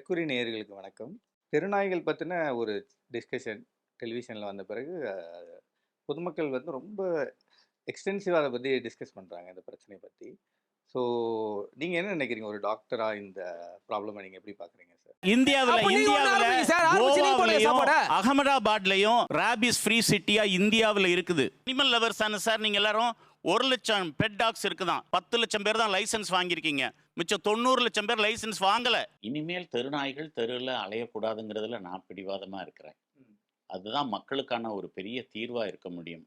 Mercury நேயர்களுக்கு வணக்கம். தெருநாய்கள் பற்றின ஒரு டிஸ்கஷன் டெலிவிஷனில் வந்த பிறகு பொதுமக்கள் வந்து ரொம்ப எக்ஸ்டென்சிவாக அதை பற்றி டிஸ்கஸ் பண்ணுறாங்க இந்த பிரச்சனையை பற்றி ஸோ நீங்கள் என்ன நினைக்கிறீங்க? ஒரு டாக்டராக இந்த ப்ராப்ளமை நீங்கள் எப்படி பார்க்குறீங்க சார் இந்தியாவுல இந்தியாவுல. அகமதாபாத்லயும் ராபிஸ் ஃப்ரீ சிட்டியா இந்தியாவுல இருக்குது. அனிமல் லவர்ஸ் சார் நீங்க எல்லாரும் ஒரு லட்சம் பெட் டாக்ஸ் இருக்குதான். பத்து லட்சம் பேர் தான் லைசென்ஸ் வாங்கியிருக்கீங்க. மிச்சம் தொண்ணூறு லட்சம் பேர் லைசென்ஸ் வாங்கல. இனிமேல் தெருநாய்கள் தெருவில் அலையக்கூடாதுங்கிறதுல நான் பிடிவாதமாக இருக்கிறேன். அதுதான் மக்களுக்கான ஒரு பெரிய தீர்வாக இருக்க முடியும்.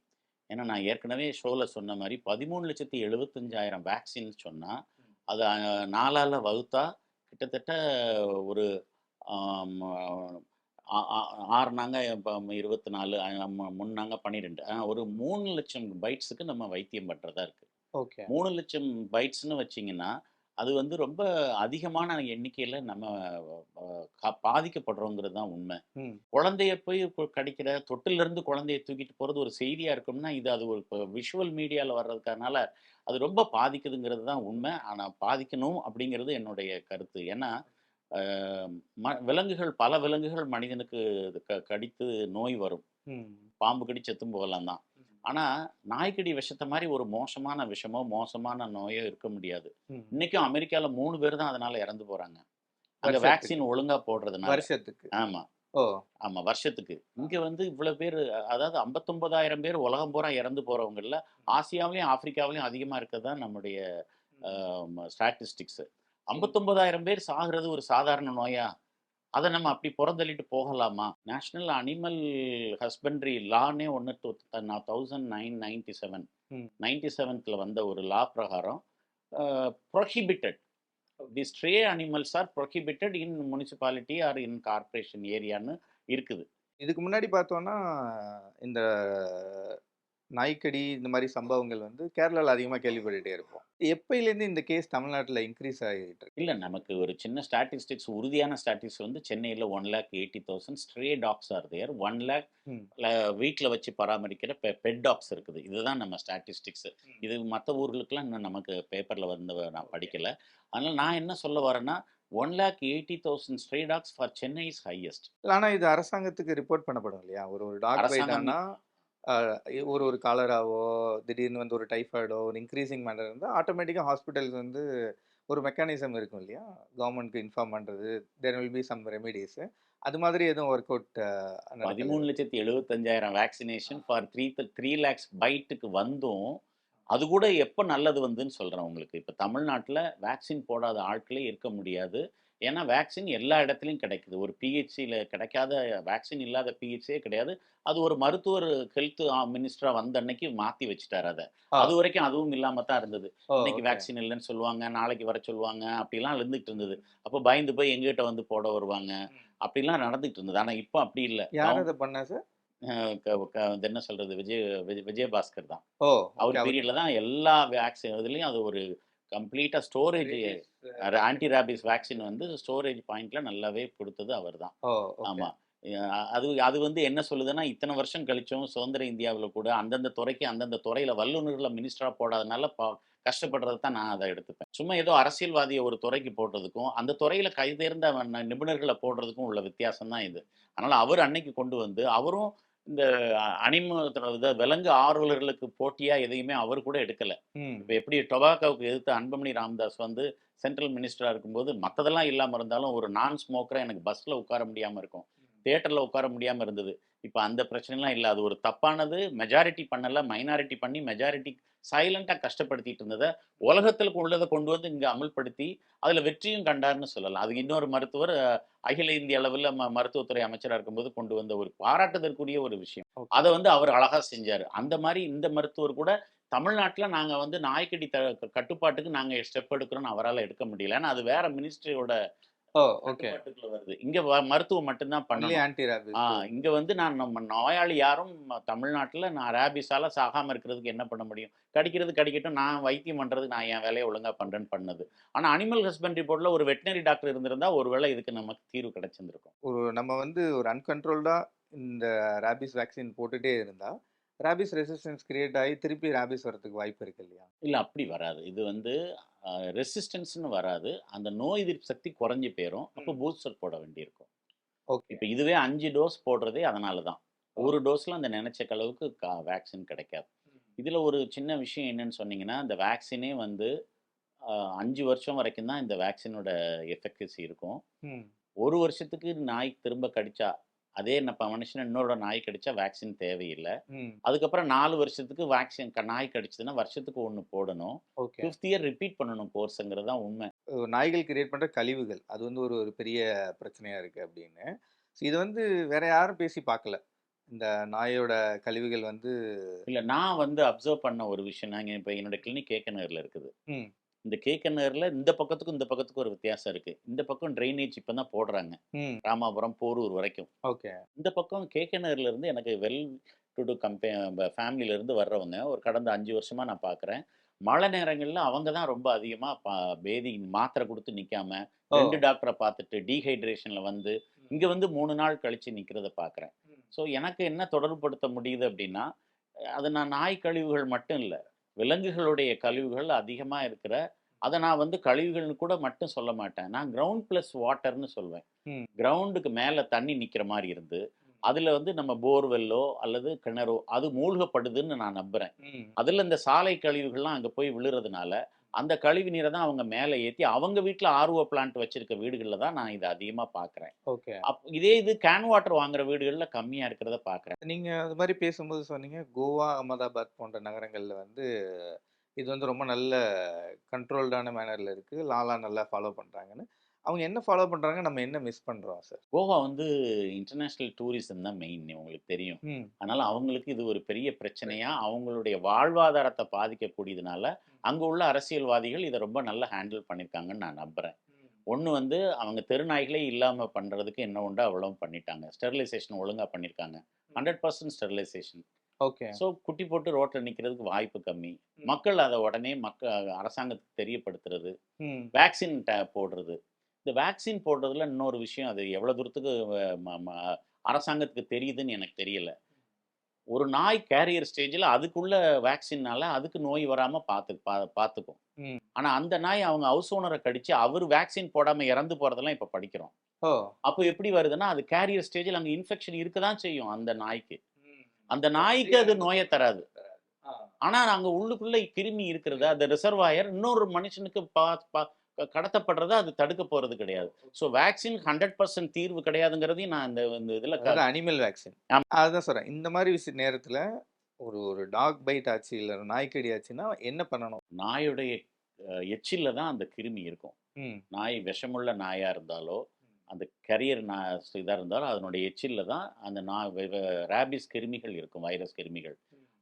ஏன்னா நான் ஏற்கனவே ஷோவில் சொன்ன மாதிரி பதிமூணு லட்சத்தி எழுபத்தஞ்சாயிரம் வேக்சின் சொன்னால் அது நாலால வகுத்தா கிட்டத்தட்ட ஒரு ஆறுனாங்க இப்போ இருபத்தி நாலு முன்னாங்க பன்னிரெண்டு. ஒரு மூணு லட்சம் பைட்ஸுக்கு நம்ம வைத்தியம் பண்ணுறதா இருக்குது ஓகே. மூணு லட்சம் பைட்ஸ்னு வச்சிங்கன்னா அது வந்து ரொம்ப அதிகமான எண்ணிக்கையில் நம்ம பாதிக்கப்படுறோங்கிறது தான் உண்மை. குழந்தைய போய் கடிக்கிற தொட்டிலிருந்து குழந்தைய தூக்கிட்டு போகிறது ஒரு செய்தியாக இருக்கும்னா இது அது ஒரு விஷுவல் மீடியாவில் வர்றதுக்கனால அது ரொம்ப பாதிக்குதுங்கிறது தான் உண்மை. ஆனால் பாதிக்கணும் அப்படிங்கிறது என்னுடைய கருத்து. ஏன்னா விலங்குகள் பல விலங்குகள் மனிதனுக்கு க கடித்து நோய் வரும். பாம்பு கடி செத்தும் போகலாம் தான். ஆனால் நாய்க்கடி விஷத்தை மாதிரி ஒரு மோசமான விஷமோ மோசமான நோயோ இருக்க முடியாது. இன்னைக்கும் அமெரிக்கால மூணு பேர் தான் அதனால இறந்து போறாங்க. அங்க. வேக்சின் ஒழுங்கா போடுறதுனால. வருஷத்துக்கு. ஆமா. ஓ. ஆமா வருஷத்துக்கு. இங்க வந்து இவ்வளவு பேர் அதாவது ஐம்பத்தொன்பதாயிரம் பேர் உலகம் பூரா இறந்து போறவங்கல்ல ஆசியாவிலையும் ஆப்பிரிக்காவிலையும் அதிகமா இருக்கிறது தான் நம்முடைய ஸ்டாட்டிஸ்டிக்ஸ். ஐம்பத்தொன்பதாயிரம் பேர் சாகுறது ஒரு சாதாரண நோயா? அதை நம்ம அப்படி புறந்தள்ளிட்டு போகலாமா? நேஷனல் அனிமல் ஹஸ்பண்ட்ரி லானே ஒன்று two thousand nine ninety seven. Ninety செவன்த்தில் வந்த ஒரு லா பிரகாரம் prohibited the stray animals are prohibited in municipality are in corporation ஏரியான்னு இருக்குது. இதுக்கு முன்னாடி பார்த்தோன்னா இந்த நாய்க்கடி இந்த மாதிரி சம்பவங்கள் வந்து கேரளாவில் அதிகமாக கேள்விப்பட்டுட்டே இருப்போம். எப்பயிலேருந்து இந்த கேஸ் தமிழ்நாட்டில் இன்க்ரீஸ் ஆகிட்டு இல்லை நமக்கு ஒரு சின்ன ஸ்டாட்டிஸ்டிக்ஸ் உறுதியான ஸ்டாட்டிஸ்டிக்ஸ் வந்து சென்னையில் one lakh eighty thousand stray dogs are there one lakh. வீட்டில் வச்சு பராமரிக்கிற பெ பெட் டாக்ஸ் இருக்குது. இதுதான் நம்ம ஸ்டாட்டிஸ்டிக்ஸ் இது மற்ற ஊர்களுக்கெல்லாம் இன்னும் நமக்கு பேப்பரில் வந்து நான் படிக்கலை. அதனால் நான் என்ன சொல்ல வரேன்னா one lakh eighty thousand stray dogs for Chennai is highest ஆனால் இது அரசாங்கத்துக்கு ரிப்போர்ட் பண்ணப்படும் இல்லையா? ஒரு ஒரு டாக் அரசாங்கம் பைட்டானா ஒரு ஒரு காலராவோ திடீர்னு வந்து ஒரு டைஃபாய்டோ ஒரு இன்க்ரீசிங் மேட்டர் இருந்தால் ஆட்டோமேட்டிக்காக ஹாஸ்பிட்டல்ஸ் வந்து ஒரு மெக்கானிசம் இருக்கும் இல்லையா? கவர்மெண்ட்க்கு இன்ஃபார்ம் பண்ணுறது there will be some remedies அது மாதிரி எதுவும் ஒர்க் அவுட் பதிமூணு லட்சத்தி எழுபத்தஞ்சாயிரம் vaccination for three three lakhs பைட்டுக்கு வந்தும் அது கூட எப்போ நல்லது வந்துன்னு சொல்கிறேன் உங்களுக்கு. இப்போ தமிழ்நாட்டில் வேக்சின் போடாத ஆட்களே இருக்க முடியாது. ஏன்னா வேக்சின் எல்லா இடத்துலையும் கிடைக்குது. ஒரு பிஹெச்சியில் கிடைக்காத வேக்சின் இல்லாத பிஹெச்சியே கிடையாது. அது ஒரு மருத்துவர் ஹெல்த் மினிஸ்டராக வந்த அன்னைக்கு மாற்றி வச்சுட்டார் அதை. அது வரைக்கும் அதுவும் இல்லாமல் தான் இருந்தது. இன்னைக்கு வேக்சின் இல்லைன்னு சொல்லுவாங்க நாளைக்கு வர சொல்லுவாங்க அப்படிலாம் இருந்துகிட்டு இருந்தது. அப்போ பயந்து போய் எங்கிட்ட வந்து போட வருவாங்க. அப்படிலாம் நடந்துகிட்டு இருந்தது. ஆனால் இப்போ அப்படி இல்லை. யார் அதை பண்ணா சார் என்ன சொல்றது? விஜய் விஜய் விஜயபாஸ்கர் தான். அவர் பீரியட்ல தான் எல்லா வேக்சின் இதுலயும் அது ஒரு கம்ப்ளீட்டா ஸ்டோரேஜ் ஆன்டி ரேபிஸ் வேக்சின் வந்து ஸ்டோரேஜ் பாயிண்ட்ல நல்லாவே கொடுத்தது அவர் தான் ஓ ஆமா. அஹ் அது அது வந்து என்ன சொல்லுதுன்னா இத்தனை வருஷம் கழிச்சும் சுதந்திர இந்தியாவில் கூட அந்தந்த துறைக்கு அந்தந்த துறையில வல்லுநர்களை மினிஸ்டரா போடாதனால கஷ்டப்படுறத தான் நான் அதை எடுத்துப்பேன். சும்மா ஏதோ அரசியல்வாதியை ஒரு துறைக்கு போடுறதுக்கும் அந்த துறையில கைதேர்ந்த நிபுணர்களை போடுறதுக்கும் உள்ள வித்தியாசம் தான் இது. அதனால அவர் அன்னைக்கு கொண்டு வந்து அவரும் இந்த அனிம விலங்கு ஆர்வலர்களுக்கு போட்டியா எதையுமே அவர் கூட எடுக்கல. இப்போ எப்படி டொபாக்கோவுக்கு எதிர்த்து அன்புமணி ராமதாஸ் வந்து சென்ட்ரல் மினிஸ்டராக இருக்கும்போது மற்றதெல்லாம் இல்லாமல் இருந்தாலும் ஒரு நான் ஸ்மோக்கராக எனக்கு பஸ்ஸில் உட்கார முடியாமல் இருக்கும். தேட்டரில் உட்கார முடியாமல் இருந்தது. இப்போ அந்த பிரச்சனைலாம் இல்லை. அது ஒரு தப்பானது. மெஜாரிட்டி பண்ணல. மைனாரிட்டி பண்ணி மெஜாரிட்டி சைலண்டாக கஷ்டப்படுத்திட்டு இருந்ததை உலகத்தில் உள்ளதை கொண்டு வந்து இங்கே அமல்படுத்தி அதில் வெற்றியும் கண்டார்னு சொல்லலாம். அது இன்னொரு மருத்துவர் அகில இந்திய அளவில் ம மருத்துவத்துறை அமைச்சராக இருக்கும்போது கொண்டு வந்த ஒரு பாராட்டுதற்குரிய ஒரு விஷயம். அதை வந்து அவர் அழகா செஞ்சார். அந்த மாதிரி இந்த மருத்துவர் கூட தமிழ்நாட்டில் நாங்கள் வந்து நாய்க்கடி த கட்டுப்பாட்டுக்கு நாங்கள் ஸ்டெப் எடுக்கிறோம்னு அவரால் எடுக்க முடியல. ஏன்னா அது வேற மினிஸ்ட்ரியோட வருது. இங்க மருத்துவம் மட்டும்தான் பண்ணணும். ஆன்டி ரேபிஸ் இங்க வந்து நான் நம்ம நோயாளி யாரும் தமிழ்நாட்டுல நான் ரேபிஸால சாகாம இருக்கிறதுக்கு என்ன பண்ண முடியும்? கடிக்கிறது கடிக்கட்டும். நான் வைத்தியம் பண்றதுக்கு நான் என் வேலையை ஒழுங்கா பண்றேன்னு பண்ணது. ஆனா அனிமல் ஹஸ்பண்டரி போர்டில் ஒரு வெட்டினரி டாக்டர் இருந்திருந்தா ஒருவேளை இதுக்கு நமக்கு தீர்வு கிடைச்சிருந்திருக்கும். ஒரு நம்ம வந்து ஒரு அன்கண்ட்ரோல்டாக இந்த ரேபிஸ் வேக்சின் போட்டுட்டே இருந்தா ரேபிஸ் ரெசிஸ்டன்ஸ் கிரியேட் ஆகி திருப்பி ரேபிஸ் வரதுக்கு வாய்ப்பு இருக்கு இல்லையா? இல்ல அப்படி வராது. இது வந்து ரெசிஸ்டன்ஸ்னு வராது. அந்த நோய் எதிர்ப்பு சக்தி குறைஞ்சி போயிடும் அப்போ பூஸ்டர் போட வேண்டியிருக்கும். ஓகே. இப்போ இதுவே அஞ்சு டோஸ் போடுறதே அதனால தான். ஒரு டோஸில் அந்த நினைச்ச அளவுக்கு வேக்சின் கிடைக்காது. இதில் ஒரு சின்ன விஷயம் என்னன்னு சொன்னீங்கன்னா இந்த வேக்சினே வந்து அஞ்சு வருஷம் வரைக்கும் தான் இந்த வேக்சினோட எஃபெக்டிசி இருக்கும். ஒரு வருஷத்துக்கு நாய் திரும்ப கடிச்சா அதே நம்ம மனுஷன் இன்னொரு நாய் கடிச்சா வேக்சின் தேவையில்லை. அதுக்கப்புறம் நாலு வருஷத்துக்கு வேக்சின் நாய் கடிச்சதுன்னா வருஷத்துக்கு ஒன்று போடணும். ஃபிஃப்த் இயர் ரிப்பீட் பண்ணணும் கோர்ஸுங்கிறது தான் உண்மை. நாய்கள் கிரியேட் பண்ற கழிவுகள். அது வந்து ஒரு ஒரு பெரிய பிரச்சனையா இருக்கு அப்படின்னு. ஸோ இது வந்து வேற யாரும் பேசி பார்க்கல இந்த நாயோட கழிவுகள் வந்து இல்லை நான் வந்து அப்சர்வ் பண்ண ஒரு விஷயம் நாங்கள் இப்போ என்னோட கிளினிக் கேக்கனரில் இருக்குது. இந்த கேக்கனரில் இந்த பக்கத்துக்கும் இந்த பக்கத்துக்கும் ஒரு வித்தியாசம் இருக்குது இந்த பக்கம் ட்ரைனேஜ் இப்போ தான் போடுறாங்க. ராமாபுரம் போரூர் வரைக்கும். ஓகே. இந்த பக்கம் கேக்கனர்ல இருந்து எனக்கு வெல் டு டு கம்பே ஃபேமிலியிலேருந்து வர்றவங்க ஒரு கடந்த அஞ்சு வருஷமாக நான் பார்க்குறேன் மழை நேரங்களில் அவங்க தான் ரொம்ப அதிகமாக பேதி மாத்திரை கொடுத்து நிற்காம. ரெண்டு டாக்டரை பார்த்துட்டு டீஹைட்ரேஷனில் வந்து இங்கே வந்து மூணு நாள் கழித்து நிற்கிறத பார்க்குறேன் ஸோ எனக்கு என்ன தொடர்புபடுத்த முடியுது அப்படின்னா அது நான் நாய் கழிவுகள் மட்டும் இல்லை. விலங்குகளுடைய கழிவுகள் அதிகமாக இருக்கிற அதை நான் வந்து கழிவுகள்னு கூட மட்டும் சொல்ல மாட்டேன். நான் கிரவுண்ட் ப்ளஸ் வாட்டர்னு சொல்வேன். கிரவுண்டுக்கு மேலே தண்ணி நிற்கிற மாதிரி இருந்து அதில் வந்து நம்ம போர்வெல்லோ அல்லது கிணறோ அது மூழ்கப்படுதுன்னு நான் நம்புகிறேன் அதில் இந்த சாலை கழிவுகள்லாம் அங்கே போய் விழுறதுனால அந்த கழிவு நீரை தான் அவங்க மேலே ஏற்றி அவங்க வீட்டில் ஆர்ஓ பிளான்ட் வச்சிருக்க வீடுகளில் தான் நான் இதை அதிகமாக பார்க்குறேன் ஓகே. அப் இதே இது கேன் வாட்டர் வாங்குற வீடுகளில் கம்மியாக இருக்கிறத பார்க்குறேன் நீங்க அது மாதிரி பேசும்போது சொன்னீங்க கோவா அகமதாபாத் போன்ற நகரங்கள்ல வந்து இது வந்து ரொம்ப நல்ல கண்ட்ரோல்டான மேனர்ல இருக்கு. லாலா நல்லா ஃபாலோ பண்றாங்கன்னு. அவங்க என்ன ஃபாலோ பண்றாங்க நம்ம என்ன மிஸ் பண்றோம் சார் கோவா வந்து இன்டர்நேஷ்னல் டூரிசம் தான் மெயின் உங்களுக்கு தெரியும். அதனால அவங்களுக்கு இது ஒரு பெரிய பிரச்சனையா அவங்களுடைய வாழ்வாதாரத்தை பாதிக்கக்கூடியதுனால அங்க உள்ள அரசியல்வாதிகள் இதை ரொம்ப நல்லா ஹேண்டில் பண்ணியிருக்காங்கன்னு நான் நம்புறேன். ஒன்று வந்து அவங்க தெருநாய்களே இல்லாம பண்றதுக்கு என்ன உண்டோ அவ்வளவு பண்ணிட்டாங்க. ஸ்டெரிலைசேஷன் ஒழுங்கா பண்ணியிருக்காங்க hundred percent sterilisation okay. So குட்டி போட்டு ரோட்டில் நிற்கிறதுக்கு வாய்ப்பு கம்மி. மக்கள் அதை உடனே மக்க அரசாங்கத்துக்கு தெரியப்படுத்துறது. வேக்சின் போடுறது. இந்த வேக்சின் போடுறதுல இன்னொரு விஷயம் அது எவ்வளோ தூரத்துக்கு அரசாங்கத்துக்கு தெரியுதுன்னு எனக்கு தெரியல. ஒரு நாய் கேரியர் ஸ்டேஜில் அதுக்குள்ள வேக்சின்னால அதுக்கு நோய் வராமல் பார்த்து பா பார்த்துக்கும். ஆனால் அந்த நாய் அவங்க ஹவுஸ் ஓனரை கடிச்சு அவர் வேக்சின் போடாமல் இறந்து போகிறதெல்லாம் இப்போ படிக்கிறோம். அப்போ எப்படி வருதுன்னா அது கேரியர் ஸ்டேஜில் அங்கே இன்ஃபெக்ஷன் இருக்க தான் செய்யும் அந்த நாய்க்கு. அந்த நாய்க்கு அது நோயை தராது. ஆனால் அங்கே உள்ளுக்குள்ளே கிருமி இருக்கிறது அந்த ரிசர்வாயர் இன்னொரு மனுஷனுக்கு பா- கடத்தப்படுறத அது தடுக்க போகிறது கிடையாது. ஸோ வேக்சின் ஹண்ட்ரட் பர்சன்ட் தீர்வு கிடையாதுங்கிறதையும் நான் இந்த இந்த இதில் அனிமல் வேக்சின். அதுதான் சொல்றேன். இந்த மாதிரி விஷய நேரத்துல ஒரு ஒரு டாக் பைட் ஆச்சு இல்ல நாய்க்கடி ஆச்சுன்னா என்ன பண்ணணும்? நாயுடைய எச்சில்ல தான் அந்த கிருமி இருக்கும். நாய் விஷமுள்ள நாயாக இருந்தாலோ அந்த கரியர் நா இதாக இருந்தாலும் அதனுடைய எச்சில்ல தான் அந்த நா ரேபிஸ் கிருமிகள் இருக்கும் வைரஸ் கிருமிகள்.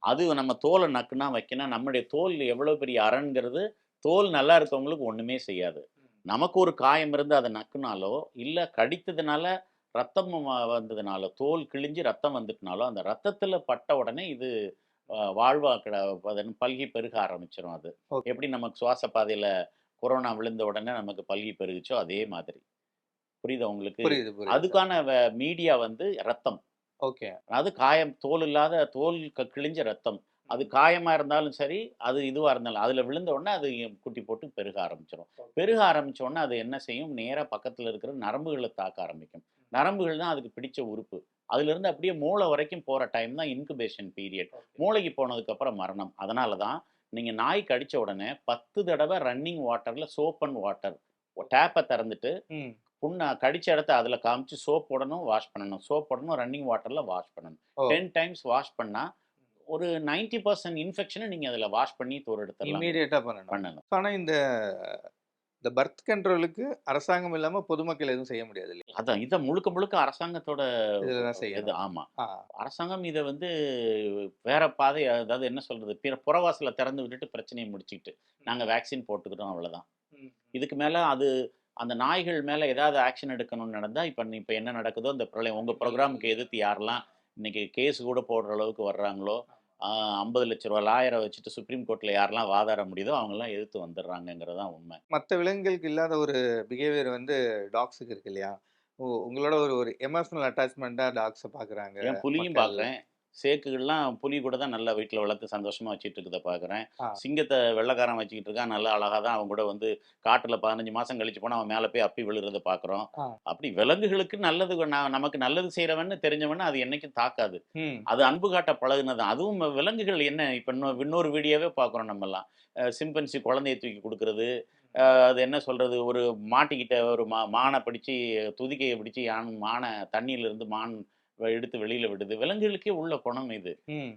அது நம்ம தோலை நக்குனா வைக்கினா நம்முடைய தோல் எவ்வளோ பெரிய அரண்கிறது தோல் நல்லா இருக்கவங்களுக்கு ஒன்றுமே செய்யாது. நமக்கு ஒரு காயம் இருந்து அதை நக்குனாலோ இல்லை கடித்ததுனால ரத்தம் வந்ததுனால தோல் கிழிஞ்சு ரத்தம் வந்துட்டுனாலோ அந்த ரத்தத்தில் பட்ட உடனே இது வாழ்வா கிட பல்கி பெருக ஆரம்பிச்சிடும் அது. எப்படி நமக்கு சுவாச பாதையில் கொரோனா விழுந்த உடனே நமக்கு பல்கி பெருகுச்சோ அதே மாதிரி. புரியுதா உங்களுக்கு? அதுக்கான மீடியா வந்து ரத்தம். ஓகே. அது காயம் தோல் இல்லாத தோல் க- கிழிஞ்ச ரத்தம். அது காயமா இருந்தாலும் சரி அது இதுவா இருந்தாலும் அதுல விழுந்த உடனே அது குட்டி போட்டு பெருக ஆரம்பிச்சிடும் பெருக ஆரம்பிச்ச உடனே அது என்ன செய்யும்? நேரா பக்கத்துல இருக்கிற நரம்புகளை தாக்க ஆரம்பிக்கும். நரம்புகள் தான் அதுக்கு பிடிச்ச உறுப்பு. அதுல இருந்து அப்படியே மூளை வரைக்கும் போற டைம் தான் இன்குபேஷன் பீரியட். மூளைக்கு போனதுக்கு அப்புறம் மரணம். அதனால தான் நீங்க நாய் கடிச்ச உடனே பத்து தடவை ரன்னிங் வாட்டர்ல சோப் அண்ட் வாட்டர் டேப்பை திறந்துட்டு புண்ணை கடிச்ச இடத்த அதுல காமிச்சு சோப் போடணும் வாஷ் பண்ணணும். சோப் போடணும் ரன்னிங் வாட்டர்ல வாஷ் பண்ணணும். டென் டைம்ஸ் வாஷ் பண்ணா ஒரு 90% பர்சன்ட் இன்ஃபெக்ஷனை நீங்க அதுல வாஷ் பண்ணி தூர எடுத்துடலாம் இம்மீடியட்டா பண்ணணும். பண்ணணும். ஆனா இந்த இந்த பர்த் கண்ட்ரோலுக்கு அரசாங்கம் இல்லாம பொதுமக்கள் எதுவும் செய்ய முடியாது இல்லையா? அதான் இதை முழுக்க முழுக்க அரசாங்கத்தோட இதுலதான் செய்யணும். இது ஆமா. ஆ. அரசாங்கம் இதை வந்து வேற பாதை அதாவது என்ன சொல்றது பிற புறவாசல திறந்து விட்டுட்டு பிரச்சனையை முடிச்சுக்கிட்டு நாங்க வேக்சின் போட்டுக்கிட்டோம் அவ்வளவுதான். இதுக்கு மேல அது அந்த நாய்கள் மேல ஏதாவது ஆக்ஷன் எடுக்கணும்னு நடந்தா இப்ப இப்ப என்ன நடக்குதோ இந்த பிரளயம் உங்க ப்ரோக்ராமுக்கு எதிர்த்து யாரெல்லாம் இன்னைக்கு கேஸ் கூட போடுற அளவுக்கு வர்றாங்களோ ஐம்பது லட்ச ரூபா லாயரை வச்சுட்டு சுப்ரீம் கோர்ட்ல யாரெல்லாம் வாதாட முடியுதோ அவங்கெல்லாம் எதிர்த்து வந்துடுறாங்கங்கிறதான் உண்மை. மற்ற விலங்குகளுக்கு இல்லாத ஒரு பிஹேவியர் வந்து டாக்ஸுக்கு இருக்கு இல்லையா? உங்களோட ஒரு ஒரு எமோஷனல் அட்டாச்மெண்ட்டாக டாக்ஸை பார்க்குறாங்க புலியும். பார்க்குறேன் சேக்குகள்லாம் புலி கூட தான் நல்லா வீட்டில் வளர்த்து சந்தோஷமா வச்சுட்டு இருக்கத பார்க்குறேன். சிங்கத்தை வெள்ளைக்காரன் வச்சுக்கிட்டு இருக்கான். நல்லா அழகாக தான் அவன் கூட வந்து காட்டில் பதினஞ்சு மாதம் கழிச்சு போனால் அவன் மேலே போய் அப்பி விழுறத பார்க்குறோம். அப்படி விலங்குகளுக்கு நல்லது நமக்கு நல்லது செய்கிறவன்னு தெரிஞ்சவன்னு அது என்னைக்கும் தாக்காது. அது அன்பு காட்ட பழகுனது. அதுவும் விலங்குகள் என்ன? இப்போ இன்னும் இன்னொரு வீடியோவே பார்க்குறோம் நம்மலாம் சிம்பன்சி குழந்தைய தூக்கி கொடுக்கறது. அது என்ன சொல்கிறது ஒரு மாட்டிக்கிட்ட ஒரு மா மானை பிடிச்சி துதிக்கையை பிடிச்சி யான் மானை தண்ணியிலிருந்து மான் எடுத்து வெளியில் விடுது. விலங்குகளுக்கே உள்ள குணம் இது.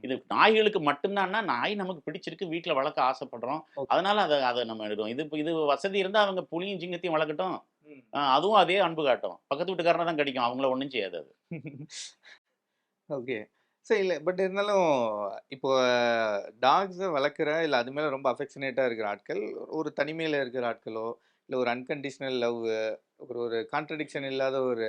இது நாய்களுக்கு மட்டும்தான்னா நாய் நமக்கு பிடிச்சிருக்கு வீட்டில் வளர்க்க ஆசைப்படுறோம். அதனால அதை அதை நம்ம எடுக்கிறோம். இது இது வசதி இருந்தால் அவங்க புலியும் சிங்கத்தையும் வளர்க்கட்டும். அதுவும் அதே அன்பு காட்டும். பக்கத்து வீட்டுக்காரனை தான் கடிக்கும். அவங்கள ஒன்றும் செய்யாது அது. ஓகே. சரி இல்லை பட் இருந்தாலும் இப்போ டாக்ஸை வளர்க்குற இல்லை அது மேலே ரொம்ப அஃபெக்ஷனேட்டாக இருக்கிற ஆட்கள் ஒரு தனிமையில் இருக்கிற ஆட்களோ இல்லை ஒரு அன்கண்டிஷனல் லவ் ஒரு ஒரு கான்ட்ரடிக்ஷன் இல்லாத ஒரு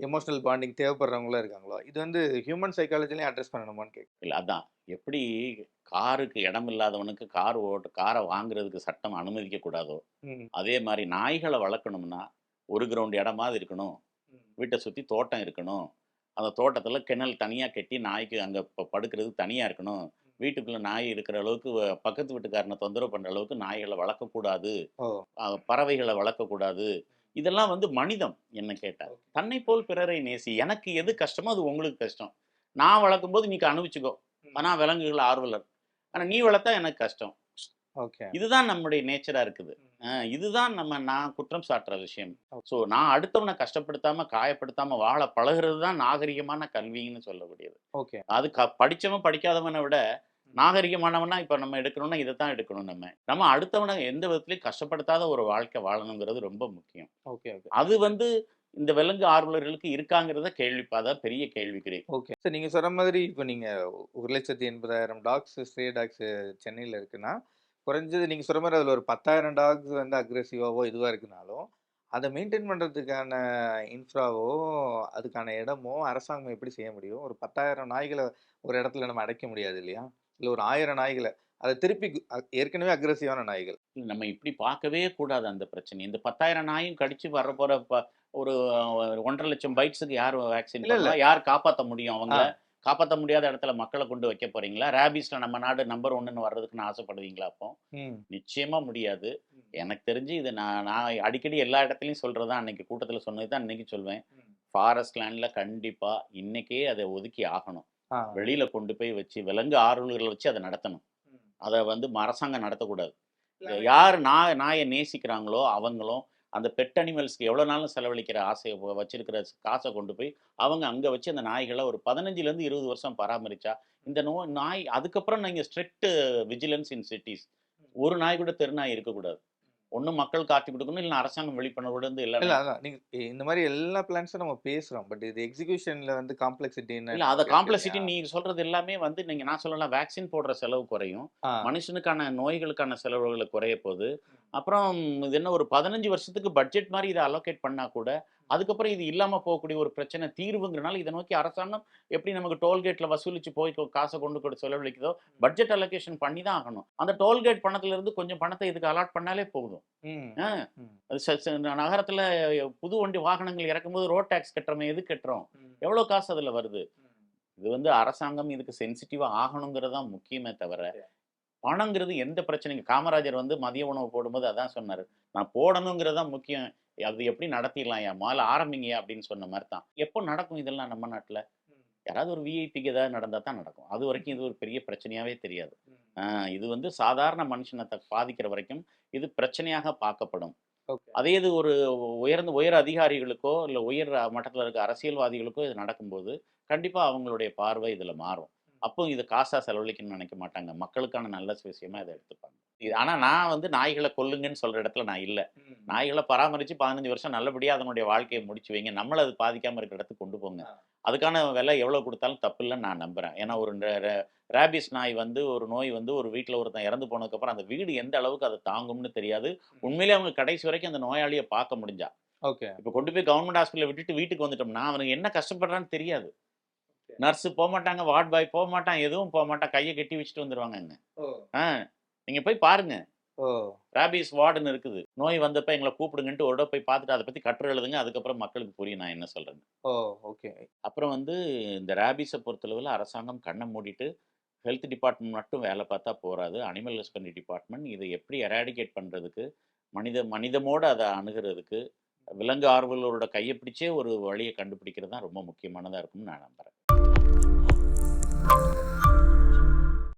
எமோஷனல் பாண்டிங் தேவைப்படுறவங்களும் இருக்காங்களோ? இது வந்து ஹியூமன் சைக்காலஜிலையும் அட்ரஸ் பண்ணணுமான்னு கேட்கு இல்லை அதான். எப்படி காருக்கு இடம் இல்லாதவனுக்கு கார் ஓட்டு காரை வாங்குறதுக்கு சட்டம் அனுமதிக்க கூடாதோ அதே மாதிரி நாய்களை வளர்க்கணும்னா ஒரு கிரவுண்ட் இடமாவது இருக்கணும். வீட்டை சுற்றி தோட்டம் இருக்கணும். அந்த தோட்டத்தில் கிணல் தனியாக கட்டி நாய்க்கு அங்கே படுக்கிறது தனியாக இருக்கணும். வீட்டுக்குள்ளே நாய் இருக்கிற அளவுக்கு பக்கத்து வீட்டுக்காரனை தொந்தரவு பண்ணுற அளவுக்கு நாய்களை வளர்க்கக்கூடாது. பறவைகளை வளர்க்கக்கூடாது. இதெல்லாம் வந்து மனிதம் என்ன கேட்டால் தன்னை போல் பிறரை நேசி. எனக்கு எது கஷ்டமோ அது உங்களுக்கு கஷ்டம். நான் வளர்க்கும்போது நீ அனுபவிச்சுக்கோ. ஆனால் விலங்குகள் ஆர்வலர். ஆனால் நீ வளர்த்தா எனக்கு கஷ்டம். ஓகே. இதுதான் நம்முடைய நேச்சராக இருக்குது. இதுதான் நம்ம நான் குற்றம் சாட்டுற விஷயம். ஸோ நான் அடுத்தவனை கஷ்டப்படுத்தாம காயப்படுத்தாம வாழ பழகுறது தான் நாகரிகமான கல்வின்னு சொல்லக்கூடியது. ஓகே. அது க படித்தவன் படிக்காதவனை விட நாகரிகமானவனா இப்போ நம்ம எடுக்கணும்னா இதை தான் எடுக்கணும் நம்ம. நம்ம அடுத்தவனை எந்த விதத்துலையும் கஷ்டப்படுத்தாத ஒரு வாழ்க்கை வாழணுங்கிறது ரொம்ப முக்கியம். Okay okay. அது வந்து இந்த விலங்கு ஆர்வலர்களுக்கு இருக்காங்கிறத கேள்விப்பாத பெரிய கேள்விக்குறி ஓகே. சார் நீங்கள் சொல்கிற மாதிரி இப்போ நீங்கள் ஒரு லட்சத்தி எண்பதாயிரம் டாக்ஸ் ஸ்ட்ரே டாக்ஸ் சென்னையில் இருக்குன்னா குறைஞ்சது நீங்கள் சொல்கிற மாதிரி அதில் ஒரு பத்தாயிரம் டாக்ஸ் வந்து அக்ரெசிவாவோ இதுவாக இருக்குனாலும் அதை மெயின்டைன் பண்ணுறதுக்கான இன்ஃப்ராவோ அதுக்கான இடமோ அரசாங்கம் எப்படி செய்ய முடியும்? ஒரு பத்தாயிரம் நாய்களை ஒரு இடத்துல நம்ம அடைக்க முடியாது இல்லையா? இல்லை ஒரு ஆயிரம் நாய்களை அதை திருப்பி ஏற்கனவே அக்ரெசிவான நாய்கள். நம்ம இப்படி பார்க்கவே கூடாது அந்த பிரச்சனை இந்த பத்தாயிரம் நாயும் கடிச்சு வர போற ஒரு ஒன்றரை லட்சம் பைட்ஸுக்கு யார் வேக்சின் இல்ல, யார் காப்பாற்ற முடியும் அவங்கள? ஆ. காப்பாற்ற முடியாத இடத்துல மக்களை கொண்டு வைக்க போறீங்களா? ரேபிஸ்ல நம்ம நாடு நம்பர் ஒன்னுன்னு வர்றதுக்குன்னு ஆசைப்படுவீங்களா அப்போ? நிச்சயமா முடியாது. எனக்கு தெரிஞ்சு இது நான் நான் அடிக்கடி எல்லா இடத்துலையும் சொல்றதா அன்னைக்கு கூட்டத்துல சொன்னது தான் இன்னைக்கு சொல்வேன். ஃபாரஸ்ட் லேண்ட்ல கண்டிப்பா இன்னைக்கே அதை ஒதுக்கி ஆகணும். வெளியில கொண்டு போய் வச்சு விலங்கு ஆர்வலர்களை வச்சு அதை நடத்தணும். அதை வந்து அரசாங்கம் நடத்தக்கூடாது. யார் நாய் நாயை நேசிக்கிறாங்களோ அவங்களும் அந்த பெட் அனிமல்ஸ்க்கு எவ்வளோ நாளும் செலவழிக்கிற ஆசையை வச்சிருக்கிற காசை கொண்டு போய் அவங்க அங்கே வச்சு அந்த நாய்களை ஒரு பதினஞ்சுலேருந்து இருபது வருஷம் பராமரிச்சா இந்த நோ நாய் அதுக்கப்புறம் நீங்கள் ஸ்ட்ரிக்ட் விஜிலன்ஸ் இன் சிட்டிஸ் ஒரு நாய் கூட தெருநாய் இருக்கக்கூடாது. ஒன்று மக்கள் காட்டி கொடுக்கணும் இல்லை அரசாங்கம் வெளிப்படக்கூடாது இல்ல இல்லை அதான். நீங்க இ- இந்த மாதிரி எல்லா பிளான்ஸும் நம்ம பேசுறோம். பட் இது எக்ஸிகியூஷன்ல வந்து காம்ப்ளெக்சிட்டி இல்லை அதை காம்ப்ளெக்சிட்டி நீங்கள் சொல்கிறது எல்லாமே வந்து நீங்கள் நான் சொல்லலாம் வேக்சின் போடுற செலவு குறையும். மனுஷனுக்கான நோய்களுக்கான செலவுகளை குறைய போகுது அப்புறம் இது என்ன ஒரு பதினஞ்சு வருஷத்துக்கு பட்ஜெட் மாதிரி இதை அலோகேட் பண்ணா கூட அதுக்கப்புறம் இது இல்லாம போகக்கூடிய ஒரு பிரச்சனை தீர்வுங்கிறனால இதை நோக்கி அரசாங்கம் எப்படி நமக்கு டோல்கேட்ல வசூலிச்சு போய் காசை கொண்டு கொடு செலவழிக்குதோ பட்ஜெட் அலோகேஷன் பண்ணி தான் ஆகணும். அந்த டோல்கேட் பணத்துல இருந்து கொஞ்சம் பணத்தை இதுக்கு அலாட் பண்ணாலே போதும். நகரத்துல புது வண்டி வாகனங்கள் இறக்கும்போது ரோட் டேக்ஸ் கட்டுறோமே எது கட்டுறோம்? எவ்வளவு காசு அதுல வருது? இது வந்து அரசாங்கம் இதுக்கு சென்சிட்டிவா ஆகணுங்கிறது தான் முக்கியமே தவிர பணங்கிறது எந்த பிரச்சனைங்க காமராஜர் வந்து மதிய உணவு போடும்போது அதான் சொன்னாரு. நான் போடணுங்கிறது தான் முக்கியம். அது எப்படி நடத்திடலாம் ஏன் முதல்ல ஆரம்பிங்கயா அப்படின்னு சொன்ன மாதிரி தான். எப்போ நடக்கும் இதெல்லாம் நம்ம நாட்டுல? யாராவது ஒரு விஐபிக்கு ஏதாவது நடந்தா தான் நடக்கும். அது வரைக்கும் இது ஒரு பெரிய பிரச்சனையாவே தெரியாது. ஆஹ் இது வந்து சாதாரண மனுஷனை த- பாதிக்கிற வரைக்கும் இது பிரச்சனையாக பார்க்கப்படும். அதே இது ஒரு உயர்ந்த உயர் அதிகாரிகளுக்கோ இல்லை உயர் மட்டத்தில் இருக்க அரசியல்வாதிகளுக்கோ இது நடக்கும்போது கண்டிப்பாக அவங்களுடைய பார்வை இதில் மாறும். அப்போ இது காசாக செலவழிக்கணும்னு நினைக்க மாட்டாங்க. மக்களுக்கான நல்ல விஷயமா இதை எடுத்துப்பாங்க. இது ஆனால் நான் வந்து நாய்களை கொல்லுங்கன்னு சொல்கிற இடத்துல நான் இல்லை. நாய்களை பராமரித்து பதினஞ்சு வருஷம் நல்லபடியாக அதனுடைய வாழ்க்கையை முடிச்சு வைங்க. நம்மளை அது பாதிக்காமல் இருக்கிற இடத்துக்கு கொண்டு போங்க. அதுக்கான விலை எவ்வளோ கொடுத்தாலும் தப்பு இல்லைன்னு நான் நம்புகிறேன் ஏன்னா ஒரு ரேபிஸ் நாய் வந்து ஒரு நோய் வந்து ஒரு வீட்டில் ஒருத்தன் இறந்து போனதுக்கப்புறம் அந்த வீடு எந்த அளவுக்கு அதை தாங்கும்னு தெரியாது. உண்மையிலே அவங்க கடைசி வரைக்கும் அந்த நோயாளியை பார்க்க முடிஞ்சா. ஓகே. இப்போ கொண்டு போய் கவர்மெண்ட் ஹாஸ்பிட்டலில் விட்டுட்டு வீட்டுக்கு வந்துட்டோம்னா அவனுக்கு என்ன கஷ்டப்படுறான்னு தெரியாது. நர்ஸு போக மாட்டாங்க வார்ட் பாய் போக மாட்டான் எதுவும் போக மாட்டான் கையை கட்டி வச்சுட்டு வந்துடுவாங்க ஆ நீங்கள் போய் பாருங்க. ஓ. ராபிஸ் வார்டுன்னு இருக்குது. நோய் வந்தப்ப எங்களை கூப்பிடுங்கன்ட்டு ஒரு போய் பார்த்துட்டு அதை பற்றி கட்டுரை எழுதுங்க அதுக்கப்புறம் மக்களுக்கு புரியும் நான் என்ன சொல்கிறேன் ஓ ஓகே. அப்புறம் வந்து இந்த ரேபிஸை பொறுத்தளவில் அரசாங்கம் கண்ணை மூடிட்டு ஹெல்த் டிபார்ட்மெண்ட் மட்டும் வேலை பார்த்தா போகாது அனிமல் ஹஸ்பண்டரி டிபார்ட்மெண்ட் இதை எப்படி எராடிகேட் பண்ணுறதுக்கு மனித மனிதமோடு அதை அணுகிறதுக்கு விலங்கு ஆர்வலரோட கையை பிடிச்சே ஒரு வழியை கண்டுபிடிக்கிறது தான் ரொம்ப முக்கியமானதாக இருக்கும்னு நான் நம்புகிறேன் うん。